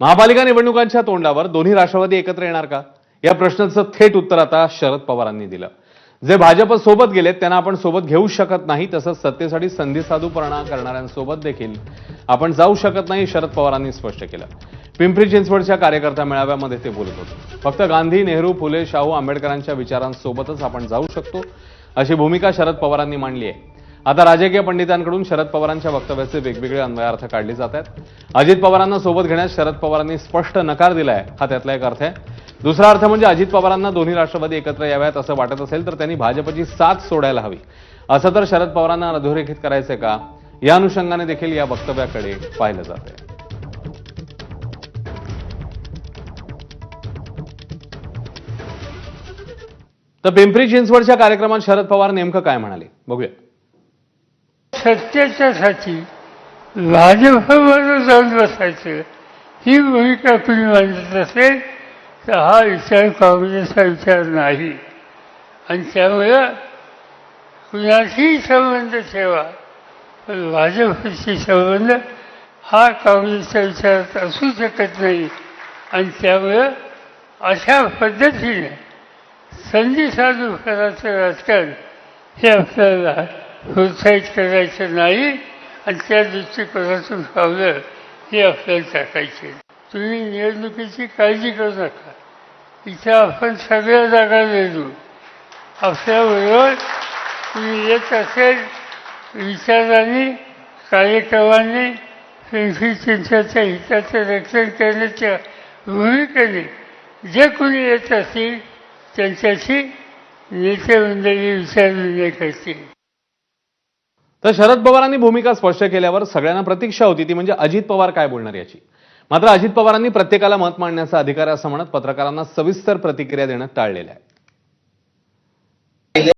महापालिका निवडणुकांच्या तोंडावर दोन्ही राष्ट्रवादी एकत्र येणार का? या प्रश्नाचं थेट उत्तर आता शरद पवारांनी दिलं. जे भाजप सोबत गेलेत त्यांना आपण सोबत घेऊ शकत नाही तसंच सत्तेसाठी संधी साधूपणा करणाऱ्यांसोबत देखील आपण जाऊ शकत नाही शरद पवारांनी स्पष्ट केलं. पिंपरी चिंचवडच्या कार्यकर्ता मेळाव्यामध्ये ते बोलत होते. फक्त गांधी नेहरू फुले शाहू आंबेडकरांच्या विचारांसोबतच आपण जाऊ शकतो अशी भूमिका शरद पवारांनी मांडली आहे. आता राजकीय पंडितांकडून शरद पवारांच्या वक्तव्याचे वेगवेगळे अन्वयार्थ काढले जात आहेत. अजित पवारांना सोबत घेण्यास शरद पवारांनी स्पष्ट नकार दिलाय हा त्यातला एक अर्थ आहे. दुसरा अर्थ म्हणजे अजित पवारांना दोन्ही राष्ट्रवादी एकत्र याव्यात असं वाटत असेल तर त्यांनी भाजपची साथ सोडायला हवी. असं तर शरद पवारांना अधोरेखित करायचंय का? या अनुषंगाने देखील या वक्तव्याकडे पाहिलं जात तर पिंपरी चिंचवडच्या कार्यक्रमात शरद पवार नेमकं काय म्हणाले? बघूया. सत्याच्यासाठी भाजपवर जाऊन बसायचं. ही भूमिका तुम्ही मांडत असेल तर हा विचार काँग्रेसचा विचार नाही. आणि त्यामुळं कुणाशीही संबंध ठेवा पण भाजपशी संबंध हा काँग्रेसच्या विचारात असू शकत नाही. आणि त्यामुळं अशा पद्धतीने संधी साधू करायचं राजकारण हे आपल्याला प्रोत्साहित करायचं नाही आणि त्या दृष्टिकोनातून पावलं हे आपल्याला टाकायचे तुम्ही निवडणुकीची काळजी करू नका. इथं आपण सगळ्या जागा देऊ आपल्याबरोबर तुम्ही येत असेल विचाराने कार्यक्रमांनी पिंपरी चिंचच्या हिताचं रक्षण करण्याच्या भूमिकेने जे कोणी येत असतील त्यांच्याशी नेते मंडळी विचारविनिमय करतील. तर शरद पवारांनी भूमिका स्पष्ट केल्यावर सगळ्यांना प्रतीक्षा होती. ती म्हणजे अजित पवार काय बोलणार याची. मात्र अजित पवारांनी प्रत्येकाला मत मांडण्याचा अधिकार असं म्हणत पत्रकारांना सविस्तर प्रतिक्रिया देणं टाळलेलं आहे.